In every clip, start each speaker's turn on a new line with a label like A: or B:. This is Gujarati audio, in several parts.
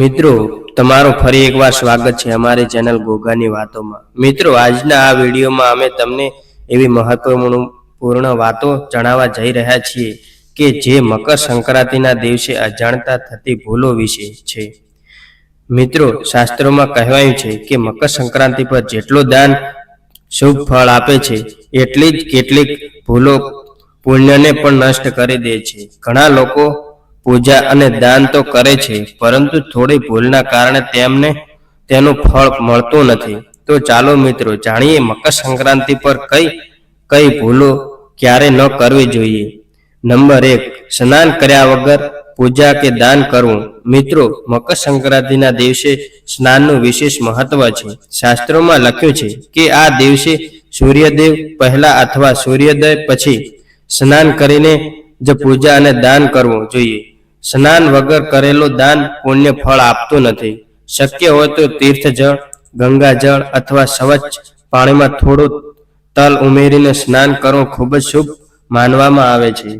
A: મિત્રો, તમારું ફરી એકવાર સ્વાગત છે અમારી ચેનલ ગોગાની વાતોમાં. મિત્રો, આજના આ વિડીયોમાં અમે તમને એવી મહત્વપૂર્ણ વાતો જણાવવા જઈ રહ્યા છીએ કે જે મકર સંક્રાંતિના દિવસે અજાણતા થતી ભૂલો વિશે છે. મિત્રો, શાસ્ત્રોમાં કહેવાયું છે કે મકર સંક્રાંતિ પર જેટલો દાન શુભ ફળ આપે છે, એટલી જ કેટલીક ભૂલો પુણ્યને પણ નષ્ટ કરી દે છે. ઘણા લોકો પૂજા અને દાન તો કરે છે, પરંતુ થોડી ભૂલના કારણે તેમને તેનું ફળ મળતું નથી. તો ચાલો મિત્રો, જાણીએ મકર સંક્રાંતિ પર કઈ કઈ ભૂલો ક્યારે ન કરવી જોઈએ. નંબર એક, સ્નાન કર્યા વગર પૂજા કે દાન કરવું. મિત્રો મકર સંક્રાંતિના દિવસે સ્નાનનું વિશેષ મહત્વ છે. શાસ્ત્રોમાં લખ્યું છે કે આ દિવસે સૂર્યદેવ પહેલા અથવા સૂર્યોદય પછી સ્નાન કરીને જ પૂજા અને દાન કરવું જોઈએ. સ્નાન વગર કરેલું દાન પુણ્ય ફળ આપતું નથી. શક્ય હોય તો તીર્થ જળ ગંગા જળ અથવા સ્વચ્છ પાણીમાં થોડું તલ ઉમેરીને સ્નાન કરવું ખૂબ જ શુભ માનવામાં આવે છે.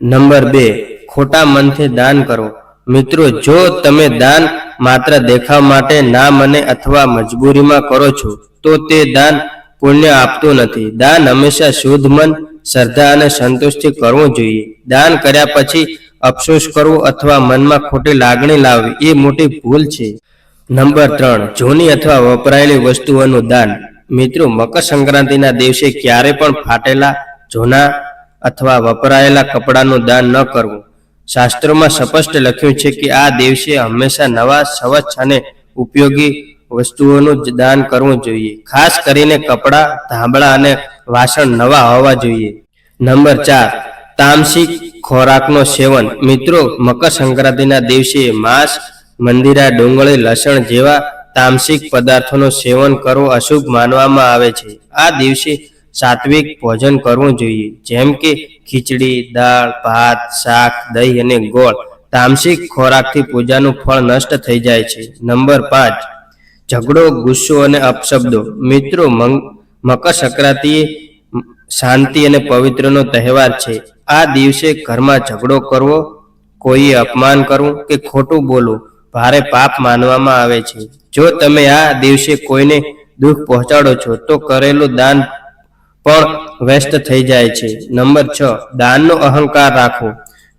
A: નંબર બે, ખોટા મનથી દાન કરો. મિત્રો, જો તમે દાન માત્ર દેખાવ માટે ના મને અથવા મજબૂરીમાં કરો છો, તો તે દાન પુણ્ય આપતું નથી. દાન હંમેશા શુદ્ધ મન, શ્રદ્ધા અને સંતુષ્ટિ કરવું જોઈએ. દાન કર્યા પછી અફસોસ કરવો અથવા મનમાં ખોટી લાગણી લાવવી એ મોટી ભૂલ છે. નંબર ત્રણ, જૂની અથવા વપરાયેલી વસ્તુઓનું દાન. મિત્રો મકર સંક્રાંતિના દિવસે ક્યારે પણ ફાટેલા જૂના અથવા વપરાયેલા કપડાનું દાન ન કરવું. શાસ્ત્રોમાં સ્પષ્ટ લખ્યું છે કે આ દિવસે હંમેશા નવા સ્વચ્છ અને ઉપયોગી વસ્તુઓનું દાન કરવું જોઈએ. ખાસ કરીને કપડાં, ધાબળા અને વાસણ નવા હોવા જોઈએ. નંબર ચાર તામસિક ખોરાકનો સેવન. મિત્રો મકર સંક્રાંતિના દિવસે માંસ, મંદિરા, ડુંગળી, લસણ જેવા તામસિક પદાર્થોનું સેવન કરવું અશુભ માનવામાં આવે છે. આ દિવસે સાત્વિક ભોજન કરવું જોઈએ. જેમ કે ખીચડી, દાળ, ભાત, શાક, દહીં અને ગોળ. તામસિક ખોરાકથી પૂજાનું ફળ નષ્ટ થઈ જાય છે. નંબર પાંચ, ઝઘડો, ગુસ્સો અને અપશબ્દો. મિત્રો મકર સંક્રાંતિ એ શાંતિ અને પવિત્રનો તહેવાર છે. આ દિવસે ઘરમાં ઝઘડો કરવો, કોઈએ અપમાન કરવું કે ખોટું બોલવું, ભારે પાપ માનવામાં આવે છે. જો તમે આ દિવસે કોઈને દુઃખ પહોંચાડો છો, તો કરેલું દાન પણ વ્યસ્ત થઈ જાય છે. નંબર છ, દાનનો અહંકાર રાખવો.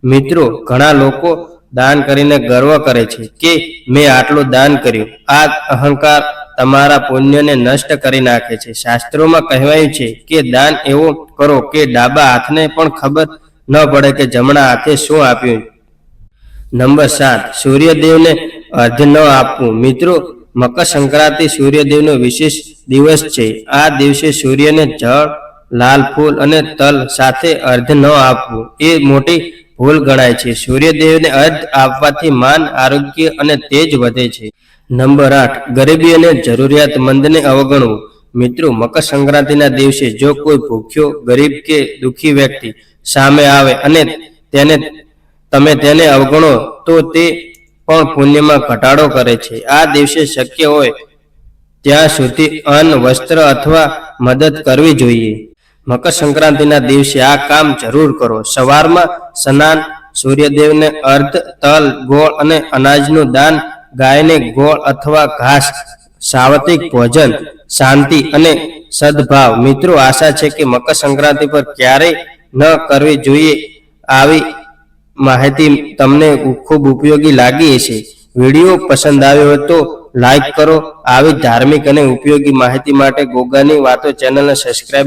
A: મિત્રો, ઘણા લોકો દાન કરીને ગર્વ કરે છે કે, મેં આટલું દાન કર્યું. આ અહંકાર તમારા પુણ્યને નષ્ટ કરી નાખે છે. શાસ્ત્રોમાં કહેવાયું છે કે દાન એવો કરો કે ડાબા હાથને પણ ખબર ન પડે કે જમણા હાથે શું આપ્યું. નંબર સાત, સૂર્યદેવને અર્ધ ન આપવું. મિત્રો મકર સંક્રાંતિ સૂર્યદેવનો વિશેષ દિવસ છે. આ દિવસે સૂર્યને જળ, લાલ ફૂલ અને તલ સાથે અર્ધ ન આપવું. એ મોટી ભૂલ ગણાય છે. સૂર્યદેવને અર્ધ આપવાથી માન, આરોગ્ય અને તેજ વધે છે. નંબર આઠ, ગરીબી અને જરૂરિયાતમંદને અવગણવું. મિત્રો મકર સંક્રાંતિના દિવસે જો કોઈ ભૂખ્યો, ગરીબ કે દુઃખી વ્યક્તિ સામે આવે અને તેને, તમે તેને અવગણો, તો તે પણ પુણ્યમાં ઘટાડો કરે છે. આ દિવસે શક્ય હોય ત્યાં સુધી અન્ન, વસ્ત્ર અથવા મદદ કરવી જોઈએ. મકર સંક્રાંતિના દિવસે આ કામ જરૂર કરો. સવારમાં સ્નાન, સૂર્યદેવને અર્ધ, તલ, ગોળ અને અનાજનું દાન ગાયને ગોળ અથવા ઘાસ, સાવતિક ભોજન, શાંતિ અને સદભાવ. મિત્રો, આશા છે કે મકર સંક્રાંતિ પર ક્યારેય ન કરવી જોઈએ આવી માહિતી તમને ખૂબ ઉપયોગી લાગી હશે. વીડિયો પસંદ આવ્યો હોય તો લાઈક કરો. આવી ધાર્મિક અને ઉપયોગી માહિતી માટે ગોગાની વાતો ચેનલને સબસ્ક્રાઇબ